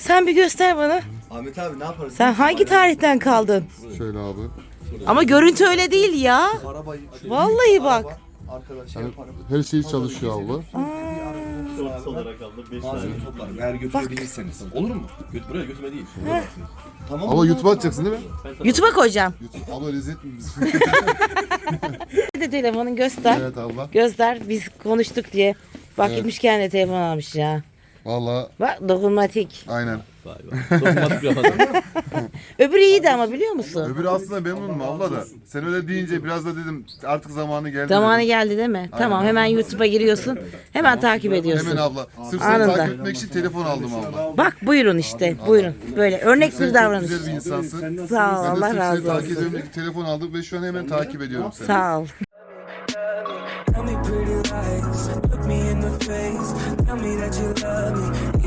Sen bir göster bana. Ahmet abi ne yaparız? Sen hangi tarihten kaldın? Şöyle abi. Ama görüntü öyle değil ya. Arabayı Vallahi bak. Arkadaşlar Yani yaparım. her şey çalışıyor abla. Shorts olarak aldım. 5 tane. Malzeme toplarım eğer götürebilirseniz. Olur mu? Göt buraya götüme değil. Tamam. Abla YouTube atacaksın değil mi? YouTube'a koyacağım. YouTube. Abla lezzet mi biz? Bir de telefonun göster. evet abla. Göster biz konuştuk diye. Bak gitmişken de telefon almış ya. Valla Bak dokunmatik. aynen. Vay be. Dokunmatik yapalım. Öbürü iyiydi ama biliyor musun? Öbürü aslında memnunum abla da. Sen öyle deyince biraz da dedim artık zamanı geldi. Zamanı dedim. geldi değil mi? Tamam hemen YouTube'a giriyorsun. Hemen takip ediyorsun. Hemen abla. Sırf seni Anında. takip etmek için telefon aldım abla. Bak buyurun işte buyurun. Böyle örnek Sen bir çok davranış. güzel bir insansın. Sağ ol Ben de Allah sırf razı seni takip olsun. ediyorum diye telefon aldım ve şu an hemen takip ediyorum seni. Sağ ol. Look me in the face. Tell me that you love me,